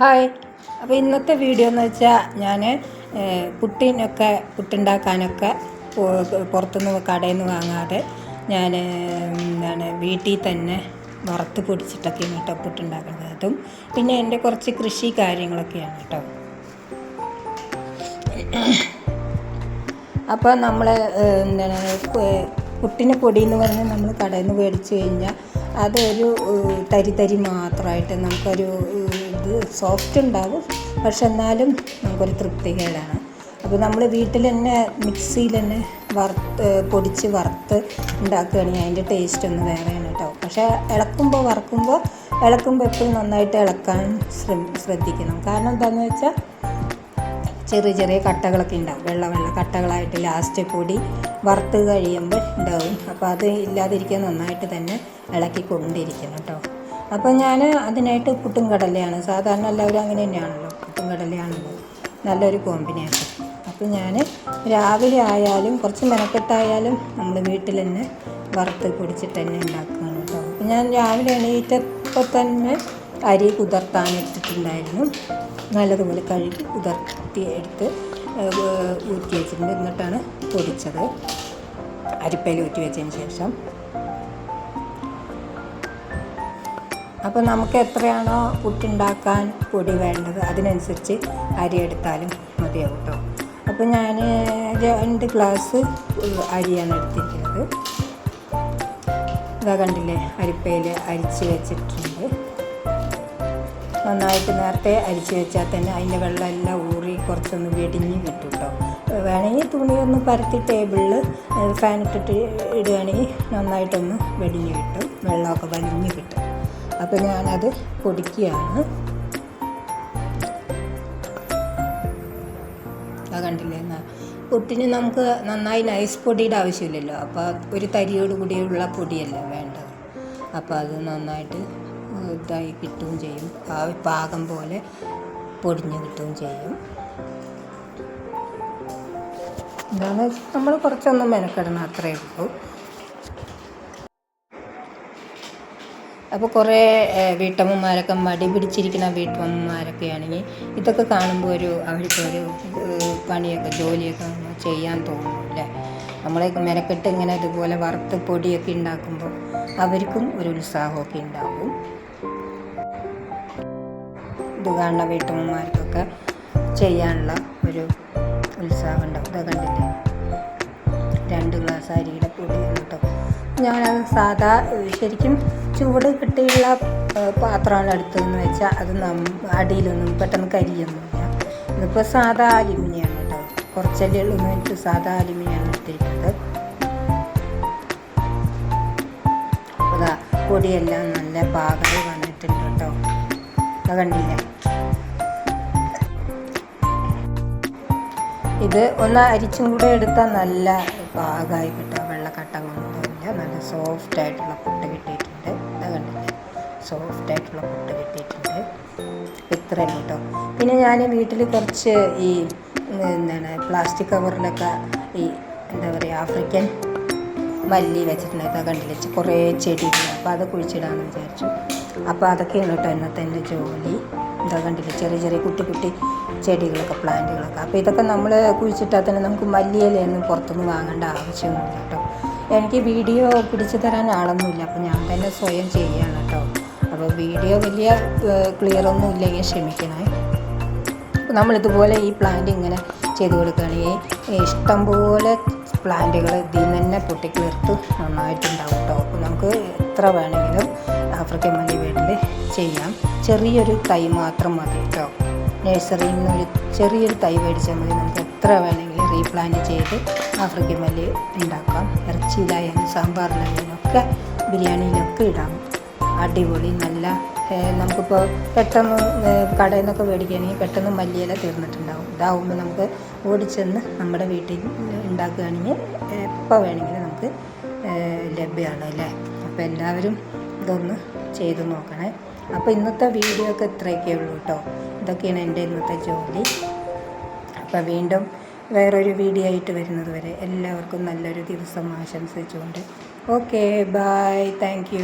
Hi. അപ്പോൾ ഇന്നത്തെ video എന്ന് വെച്ചാൽ ഞാൻ പുട്ടിനൊക്കെ പുട്ടുണ്ടാക്കാനൊക്കെ പുറത്തുനിന്ന് കടയിൽ നിന്ന് വാങ്ങാതെ ഞാൻ എന്താണ് വീട്ടിൽ തന്നെ വറുത്ത് പൊടിച്ചിട്ടൊക്കെയാണ് കേട്ടോ പുട്ടുണ്ടാക്കുന്നത്. അതും പിന്നെ എന്റെ കുറച്ച് കൃഷി കാര്യങ്ങളൊക്കെയാണ് കേട്ടോ. അപ്പോൾ നമ്മൾ എന്താണ് പുട്ടിന് പൊടി എന്ന് പറഞ്ഞാൽ നമ്മൾ കടയിൽ നിന്ന് മേടിച്ച് കഴിഞ്ഞാൽ അതൊരു തരി തരി മാത്രമായിട്ട് നമുക്കൊരു ഇത് സോഫ്റ്റ് ഉണ്ടാകും പക്ഷെ എന്നാലും നമുക്കൊരു തൃപ്തികേടാണ്. അപ്പോൾ നമ്മൾ വീട്ടിൽ തന്നെ മിക്സിയിൽ തന്നെ വറുത്ത് പൊടിച്ച് വറുത്ത് ഉണ്ടാക്കുകയാണെങ്കിൽ അതിന്റെ ടേസ്റ്റ് ഒന്ന് വേറെയാണ് കേട്ടോ പക്ഷേ ഇളക്കുമ്പോൾ വറക്കുമ്പോൾ ഇളക്കുമ്പോൾ എപ്പോഴും നന്നായിട്ട് ഇളക്കാൻ ശ്രദ്ധിക്കണം. കാരണം എന്താണെന്ന് വെച്ചാൽ ചെറിയ ചെറിയ കട്ടകളൊക്കെ ഉണ്ടാവും. വെള്ള വെള്ള കട്ടകളായിട്ട് ലാസ്റ്റ് കൂടി വറുത്ത് കഴിയുമ്പോൾ ഉണ്ടാവും. അപ്പോൾ അത് ഇല്ലാതിരിക്കാൻ നന്നായിട്ട് തന്നെ ഇളക്കി കൊണ്ടിരിക്കണം കേട്ടോ അപ്പോൾ ഞാൻ അതിനായിട്ട് പുട്ടും കടലയാണ്. സാധാരണ എല്ലാവരും അങ്ങനെ തന്നെയാണല്ലോ. പുട്ടും കടലയാണല്ലോ നല്ലൊരു കോമ്പിനേഷൻ. അപ്പോൾ ഞാൻ രാവിലെ ആയാലും കുറച്ച് മെനക്കെട്ടായാലും നമ്മൾ വീട്ടിൽ തന്നെ വറുത്ത് പൊടിച്ചിട്ട് തന്നെ ഉണ്ടാക്കുകയാണ് കേട്ടോ ഞാൻ രാവിലെ എണീറ്റപ്പോൾ തന്നെ അരി കുതിർത്താൻ എടുത്തിട്ടുണ്ടായിരുന്നു നല്ലതുപോലെ കഴുകി കുതിർത്തി എടുത്ത് ഊറ്റി വെച്ചിട്ടുണ്ട്. എന്നിട്ടാണ് പൊടിച്ചത്. അരിപ്പയിൽ ഊറ്റി വെച്ചതിന് ശേഷം. അപ്പോൾ നമുക്ക് എത്രയാണോ പുട്ടുണ്ടാക്കാൻ പൊടി വേണ്ടത് അതിനനുസരിച്ച് അരി എടുത്താലും മതിയാവും കേട്ടോ. അപ്പോൾ ഞാൻ രണ്ട് ഗ്ലാസ് അരിയാണ് എടുത്തിരിക്കുന്നത്. ഇതാ കണ്ടില്ലേ അരിപ്പയിൽ അരിച്ച് വെച്ചിട്ടുണ്ട്. നന്നായിട്ട് നേരത്തെ അരിച്ച് വെച്ചാൽ തന്നെ അതിന്റെ വെള്ളം എല്ലാം ഊറി കുറച്ചൊന്ന് വെടിഞ്ഞ് കിട്ടും കേട്ടോ വേണമെങ്കിൽ തുണി ഒന്ന് പരത്തി ടേബിളിൽ ഫാൻ ഇട്ടിട്ട് ഇടുകയാണെങ്കിൽ നന്നായിട്ടൊന്ന് വെടിഞ്ഞ് കിട്ടും. വെള്ളമൊക്കെ വലിഞ്ഞ് കിട്ടും. അപ്പോൾ ഞാനത് പൊടിക്കുകയാണ്. അത് കണ്ടില്ലേ? പുട്ടിന് നമുക്ക് നന്നായി നൈസ് പൊടിയുടെ ആവശ്യമില്ലല്ലോ. അപ്പോൾ ഒരു തരിയോട് കൂടിയുള്ള പൊടിയല്ല വേണ്ടത്? അപ്പോൾ അത് നന്നായിട്ട് ഇതായി കിട്ടുകയും ചെയ്യും. പാകം പോലെ പൊടിഞ്ഞ് കിട്ടുകയും ചെയ്യും. വെച്ചാൽ നമ്മൾ കുറച്ചൊന്ന് മെനക്കെടണം അത്രയേ ഉള്ളൂ. അപ്പോൾ കുറേ വീട്ടമ്മമാരൊക്കെ മടി പിടിച്ചിരിക്കുന്ന വീട്ടമ്മമാരൊക്കെ ആണെങ്കിൽ ഇതൊക്കെ കാണുമ്പോൾ ഒരു അവർക്കൊരു പണിയൊക്കെ ജോലിയൊക്കെ ചെയ്യാൻ തോന്നും അല്ലേ? നമ്മളെ മെനക്കെട്ട് ഇങ്ങനെ ഇതുപോലെ വറുത്ത് പൊടിയൊക്കെ ഉണ്ടാക്കുമ്പോൾ അവർക്കും ഒരു ഉത്സാഹമൊക്കെ ഉണ്ടാവും. ഇത് വീട്ടമ്മമാർക്കൊക്കെ ചെയ്യാനുള്ള ഒരു ഉത്സാഹം ഉണ്ടാവും ഇത് കണ്ടില്ലേ? രണ്ട് ഗ്ലാസ് അരിയുടെ പൊടി കേട്ടോ ഞാനത് സാധാ ശരിക്കും ചൂട് കിട്ടിയുള്ള പാത്രമാണ് എടുത്തതെന്ന് വെച്ചാൽ അത് നം അടിയിലൊന്നും പെട്ടെന്ന് കരിയൊന്നുമില്ല. ഇതിപ്പോൾ സാധാ അലുമിനിയാണ് കേട്ടോ. കുറച്ചല്ലേ ഉള്ളൂ എന്ന് വെച്ചിട്ട് സാധാ അലുമിനിയാണ് എടുത്തിരിക്കുന്നത്. പൊടിയെല്ലാം നല്ല പാകമായി വന്നിട്ടുണ്ട് കേട്ടോ. അത് കണ്ടില്ല? ഇത് ഒന്ന് അരിച്ചും കൂടെ എടുത്താൽ നല്ല പാകമായി കിട്ടും വെള്ളക്കട്ടകളൊന്നുമില്ല നല്ല സോഫ്റ്റ് ആയിട്ടുള്ള പുട്ട് കിട്ടിയിട്ടുണ്ട്. അത് കണ്ടില്ലേ? സോഫ്റ്റ് ആയിട്ടുള്ള പുട്ട് കിട്ടിയിട്ടുണ്ട്. ഇത്രയും കേട്ടോ പിന്നെ ഞാൻ വീട്ടിൽ കുറച്ച് ഈ എന്താണ് പ്ലാസ്റ്റിക് കവറിലൊക്കെ ഈ എന്താ പറയുക ആഫ്രിക്കൻ മല്ലി വെച്ചിട്ടുണ്ടായിരുന്നു കണ്ടില്ലേ? കുറേ ചെടികൾ. അപ്പോൾ അത് കുഴിച്ചിടാമെന്ന് വിചാരിച്ചു. അപ്പോൾ അതൊക്കെയാണ് കേട്ടോ ഇന്നത്തെ എന്റെ ജോലി. എന്താ കണ്ടില്ല? ചെറിയ ചെറിയ കുട്ടി കുട്ടി ചെടികളൊക്കെ പ്ലാന്റുകളൊക്കെ. അപ്പോൾ ഇതൊക്കെ നമ്മൾ കുഴിച്ചിട്ടാൽ തന്നെ നമുക്ക് മല്ലിയിലൊന്നും പുറത്തുനിന്ന് വാങ്ങേണ്ട ആവശ്യമൊന്നുമില്ല കേട്ടോ. എനിക്ക് വീഡിയോ പിടിച്ചു തരാൻ ആളൊന്നുമില്ല. അപ്പോൾ ഞാൻ തന്നെ സ്വയം ചെയ്യാണ് കേട്ടോ. അപ്പോൾ വീഡിയോ വലിയ ക്ലിയർ ഒന്നും ഇല്ലെങ്കിൽ ക്ഷമിക്കണേ. നമ്മളിതുപോലെ ഈ പ്ലാന്റ് ഇങ്ങനെ ചെയ്ത് കൊടുക്കുകയാണെങ്കിൽ ഇഷ്ടം പോലെ പ്ലാന്റുകൾ ഇതിൽ നിന്ന് തന്നെ പൊട്ടിക്കിളിർത്ത് നന്നായിട്ടുണ്ടാവും കേട്ടോ അപ്പോൾ നമുക്ക് എത്ര വേണമെങ്കിലും ആഫ്രിക്കൻ മല്ലി വീട്ടിൽ ചെയ്യാം. ചെറിയൊരു തൈ മാത്രം മതി കേട്ടോ നഴ്സറിയിൽ നിന്ന് ഒരു ചെറിയൊരു തൈ മേടിച്ചാൽ മതി. നമുക്ക് എത്ര വേണമെങ്കിലും റീപ്ലാന്റ് ചെയ്ത് ആഫ്രിക്കൻ മല്ലി ഉണ്ടാക്കാം. ഇറച്ചിയിലായാലും സാമ്പാറിലായാലും ഒക്കെ ബിരിയാണിയിലൊക്കെ ഇടാം. അടിപൊളി നല്ല നമുക്കിപ്പോൾ പെട്ടെന്ന് കടയിൽ നിന്നൊക്കെ മേടിക്കുകയാണെങ്കിൽ പെട്ടെന്ന് മല്ലിയില തീർന്നിട്ടുണ്ടാവും. ഇതാവുമ്പോൾ നമുക്ക് ഓടിച്ചെന്ന് നമ്മുടെ വീട്ടിൽ ഉണ്ടാക്കുകയാണെങ്കിൽ എപ്പോൾ വേണമെങ്കിലും നമുക്ക് ലഭ്യമാണ് അല്ലേ? അപ്പോൾ എല്ലാവരും ഇതൊന്ന് ചെയ്തു നോക്കണേ. അപ്പോൾ ഇന്നത്തെ വീഡിയോ ഒക്കെ ഇത്രയൊക്കെ ഉള്ളൂ കേട്ടോ ഇതൊക്കെയാണ് എന്റെ ഇന്നത്തെ ജോലി. അപ്പോൾ വീണ്ടും വേറൊരു വീഡിയോ ആയിട്ട് വരുന്നത് വരെ എല്ലാവർക്കും നല്ലൊരു ദിവസം ആശംസിച്ചുകൊണ്ട്. Okay bye thank